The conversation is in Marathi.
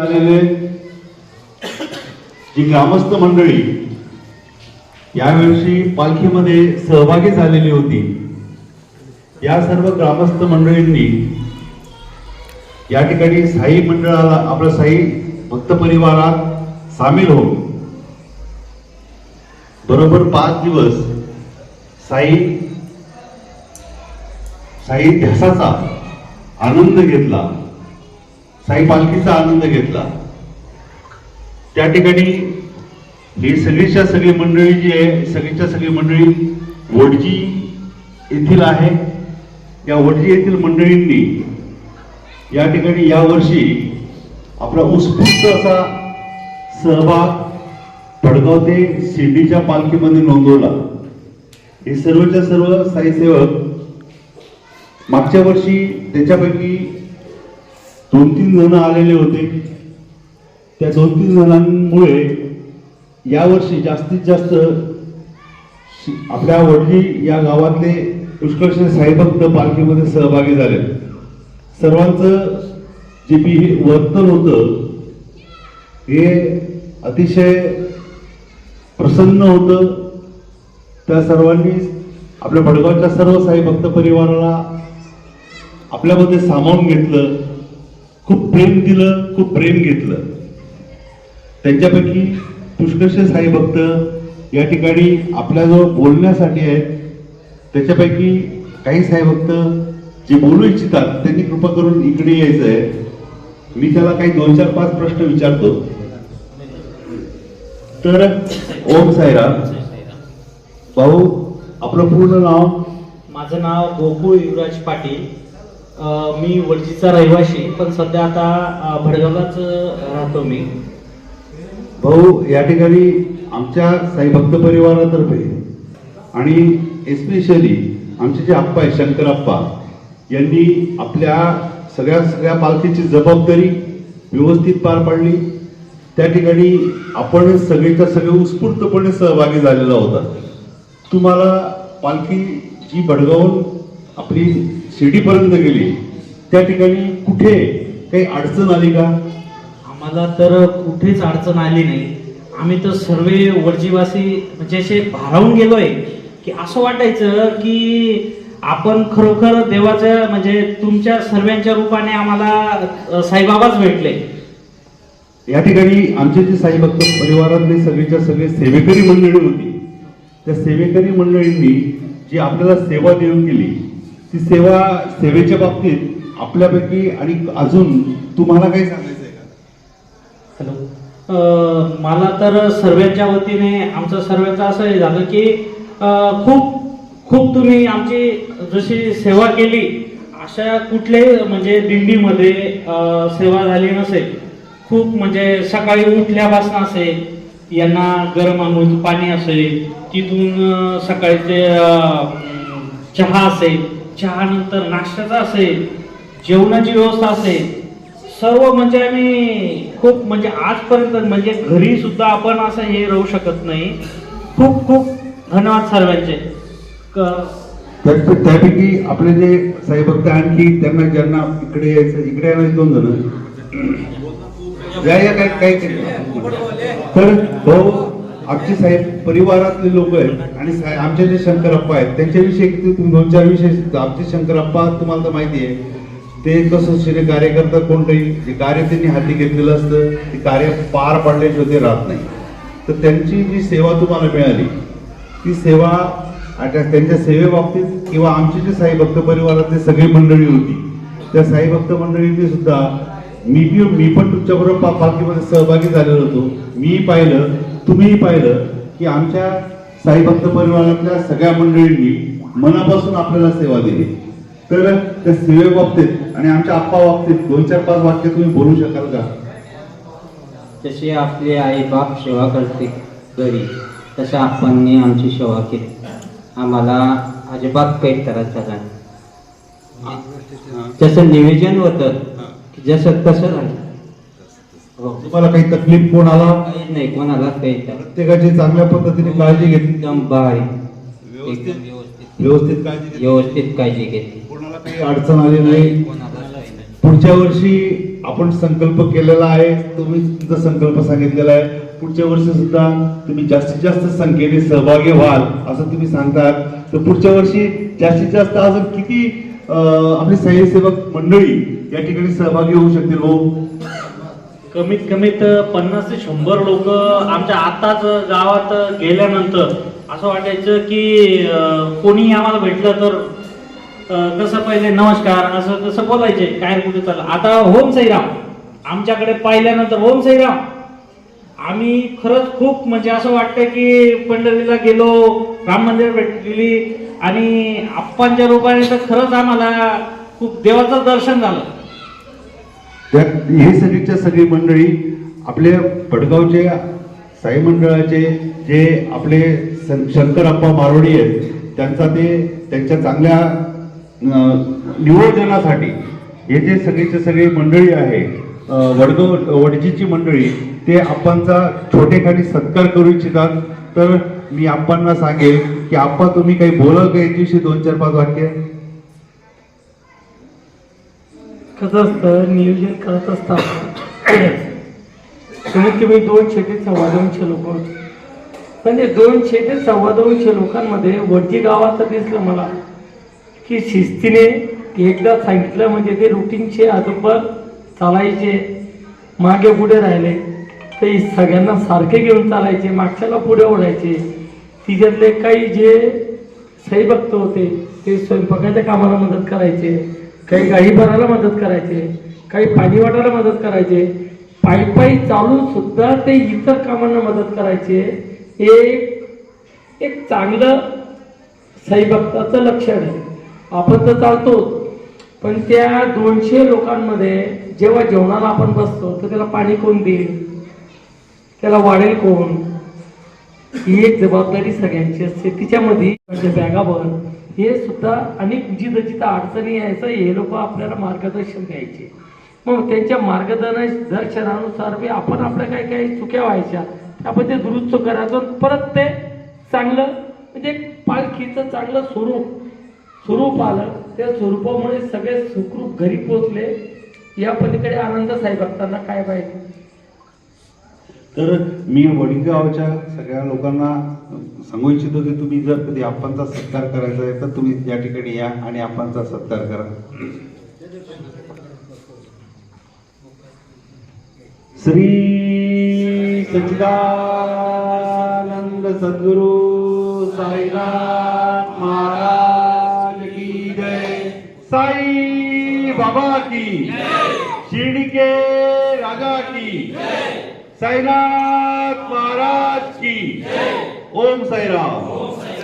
आलेले जी ग्रामस्थ मंडळी यावर्षी पालखीमध्ये सहभागी झालेली होती. या सर्व ग्रामस्थ मंडळींनी या ठिकाणी साई मंडळाला आपलं साई भक्त परिवारात सामील हो बरोबर पाच दिवस साई साई ध्यासाचा आनंद घेतला. साई पालखीचा आनंद घेतला. त्या ठिकाणी ही सगळीच्या सगळी मंडळी जी आहे सगळीच्या सगळी मंडळी वडजी येथील आहे. या वडजी येथील मंडळींनी या ठिकाणी यावर्षी आपला उत्स्फूर्त असा सहभाग भडगाव ते शिर्डीच्या पालखीमध्ये नोंदवला. हे सर्वच्या सर्व साईसेवक मागच्या वर्षी त्याच्यापैकी दोन तीन जण आलेले होते. त्या दोन तीन जणांमुळे यावर्षी जास्तीत जास्त आपल्या वडली या गावातले पुष्कळशे साईभक्त पालखीमध्ये सहभागी झाले. सर्वांचं जे बी वर्तन होतं हे अतिशय प्रसन्न होतं. त्या सर्वांनी आपल्या भडगावच्या सर्व साईभक्त परिवाराला आपल्यामध्ये सामावून घेतलं. खूप प्रेम दिलं खूप प्रेम घेतलं. त्यांच्यापैकी पुष्कळशे साई भक्त या ठिकाणी आपल्याजवळ बोलण्यासाठी आहेत. त्याच्यापैकी काही साई भक्त जे बोलू इच्छितात त्यांनी कृपा करून इकडे यायचं आहे मी त्याला काही दोन चार पाच प्रश्न विचारतो. तर ओम साईराम. भाऊ आपलं पूर्ण नाव? माझं नाव गोकुळ युवराज पाटील. मी वडजीचा रहिवाशी पण सध्या आता भडगावलाच राहतो मी. भाऊ या ठिकाणी आमच्या साई भक्त परिवारातर्फे आणि एस्पेशली आमचे जे आप्पा आहे शंकर आप्पा यांनी आपल्या सगळ्या सगळ्या पालखीची जबाबदारी व्यवस्थित पार पाडली. त्या ठिकाणी आपण सगळेच्या सगळे उत्स्फूर्तपणे सहभागी झालेला होता तुम्हाला पालखी जी भडगावून आपली शिर्डीपर्यंत गेली. त्या ठिकाणी कुठे काही अडचण आली का? आम्हाला तर कुठेच अडचण आली नाही. आम्ही तर सर्व वडजीवासी म्हणजे असे भारावून गेलोय की असं वाटायचं की आपण खरोखर देवाच्या म्हणजे तुमच्या सर्वांच्या रूपाने आम्हाला साईबाबाच भेटले. या ठिकाणी आमचे जे साई भक्त परिवारातले सगळीच्या सगळे सेवेकरी मंडळी होती. त्या सेवेकरी मंडळींनी जी आपल्याला सेवा देऊन गेली ती सेवा सेवेच्या बाबतीत आपल्यापैकी आणि अजून तुम्हाला काही सांगायचं आहे का? हॅलो. मला तर सर्वांच्या वतीने आमचं सर्वांचं असं झालं की खूप खूप तुम्ही आमची जशी सेवा केली अशा कुठल्याही म्हणजे दिंडीमध्ये सेवा झाली नसेल. खूप म्हणजे सकाळी उठल्यापासून असेल यांना गरम आंघोळीचं पाणी असेल तिथून सकाळचे चहा असेल चहा नंतर नाश्त्याचा असेल जेवणाची व्यवस्था असेल सर्व म्हणजे आम्ही खूप म्हणजे आजपर्यंत म्हणजे घरी सुद्धा आपण असं हे राहू शकत नाही. खूप खूप धन्यवाद सर्वांचे. त्या- त्यापैकी आपले जे साईभक्त आणखी त्यांना ज्यांना इकडे यायचं इकडे यायला दोन जण. या या काय काय तर भाऊ आमचे साहेब परिवारातले लोक आहेत आणि आमचे जे शंकरप्पा आहेत त्यांच्याविषयी तुम्ही दोन चार विषय आमचे शंकरप्पा तुम्हाला तर माहिती आहे ते कसं श्री कार्यकर्ता कोणतंही जे कार्य त्यांनी हाती घेतलेलं असतं ते कार्य पार पाडल्याशिवाय ते राहत नाही. तर त्यांची जी सेवा तुम्हाला मिळाली ती सेवा आता त्यांच्या सेवेबाबतीत किंवा आमचे जे साईभक्त परिवारातले परिवारातली सगळी मंडळी होती त्या साईभक्त मंडळींनी सुद्धा मी मी पण तुमच्याबरोबर पा पालखीमध्ये सहभागी झालेलो होतो. मी पाहिलं तुम्हीही पाहिलं की आमच्या साई भक्त परिवारातल्या सगळ्या मंडळींनी मनापासून आपल्याला सेवा दिली. तर त्या सेवेबाबतीत आणि आमच्या आप्पा बाबतीत दोन चार पाच वाक्य तुम्ही बोलू शकाल का? जसे आपले आई बाप सेवा करते घरी तसं आपण आमची सेवा केली. आम्हाला अजिबात काही त्रास झाला नाही. जसं नियोजन होतं जसं तसं झालं तुम्हाला काही तकलीफ कोण आला काहीच नाही कोणाला काही प्रत्येकाची चांगल्या पद्धतीने काळजी घेतली. एकदम भारी. व्यवस्थित? एकदम व्यवस्थित. व्यवस्थित काळजी घेतली. व्यवस्थित काळजी घेतली. कोणाला काही अडचण आली नाही. कोणाला काही नाही. पुढच्या वर्षी आपण संकल्प केलेला आहे. तुम्ही तुमचा संकल्प सांगितलेला आहे. पुढच्या वर्षी सुद्धा तुम्ही जास्तीत जास्त संख्येने सहभागी व्हाल असं तुम्ही सांगतात. तर पुढच्या वर्षी जास्तीत जास्त अजून किती अं, आपली स्वयंसेवक मंडळी या ठिकाणी सहभागी होऊ शकतील हो? कमीत कमीत पन्नास ते शंभर लोक आमच्या आताच गावात गेल्यानंतर असं वाटायचं की कोणी आम्हाला भेटलं तर कसं पहिले नमस्कार असं तसं बोलायचे? काय कुठे चाललं? आता होम साईराम आमच्याकडे पाहिल्यानंतर होम साईराम आम्ही खरंच खूप म्हणजे असं वाटतं की पंढरीला गेलो राम मंदिर भेटलेली आणि आप्पांच्या रूपाने तर खरंच आम्हाला खूप देवाचं दर्शन झालं. त्यात हे सगळीच्या सगळी मंडळी आपल्या पडगावचे साई मंडळाचे जे आपले सं शंकरप्पा मारोडी आहेत त्यांचा ते त्यांच्या चांगल्या अं, नियोजनासाठी हे जे सगळीचे सगळी मंडळी आहे वडगाव वडजीची मंडळी ते आप्पांचा छोटेखानी सत्कार करू इच्छितात. तर मी आप्पांना सांगेल की आप्पा तुम्ही काही बोला का दिवशी दोन चार पाच वाक्य? कसं असतं? नियोजन करत असताना. कमीत कमी दोनशे ते सव्वा दोनशे लोक होते. म्हणजे दोनशे ते सव्वा दोनशे लोकांमध्ये वरती गावाचं दिसलं मला की शिस्तीने एकदा सांगितलं म्हणजे ते रुटीनचे आजोबा चालायचे मागे पुढे राहिले. ते सगळ्यांना सारखे घेऊन चालायचे मागच्याला पुढे ओढायचे. तिच्यातले काही जे सही भक्त होते ते स्वयंपाकाच्या कामाला मदत करायचे. काही गाई भरायला मदत करायचे काही पाणी वाटायला मदत करायचे. पायी पायी चालून सुद्धा ते इतर कामांना मदत करायचे. एक एक चांगलं साईभक्ताचं लक्षण आहे. आपण तर चालतोच पण त्या दोनशे लोकांमध्ये जेव्हा जेवणाला आपण बसतो तर त्याला पाणी कोण देईल? त्याला वाढेल कोण? ही एक जबाबदारी सगळ्यांची असते. तिच्यामध्ये बॅगावर हे सुद्धा अनेक उजित अडचणी यायचं हे लोक आपल्याला मार्गदर्शन द्यायचे. मग त्यांच्या मार्गदर्शनानुसार बी आपण आपल्या काही काही चुक्या व्हायच्या आपण ते दुरुस्त करायचो परत ते चांगलं म्हणजे पालखीचं चांगलं स्वरूप स्वरूप आलं. त्या स्वरूपामुळे सगळे सुखरूप घरी पोचले या पलीकडे आनंद साहेबांना काय पाहिजे तर मी वडीगावच्या सगळ्या लोकांना सांगू इच्छितो की तुम्ही जर कधी आप्पांचा सत्कार करायचा आहे तर तुम्ही या ठिकाणी या आणि आप्पांचा सत्कार करा. श्री सच्चिदानंद सद्गुरु साईनाथ महाराज की जय. साई बाबा की शिर्डी के राजा की साईनाथ महाराज की। ओम साईराम।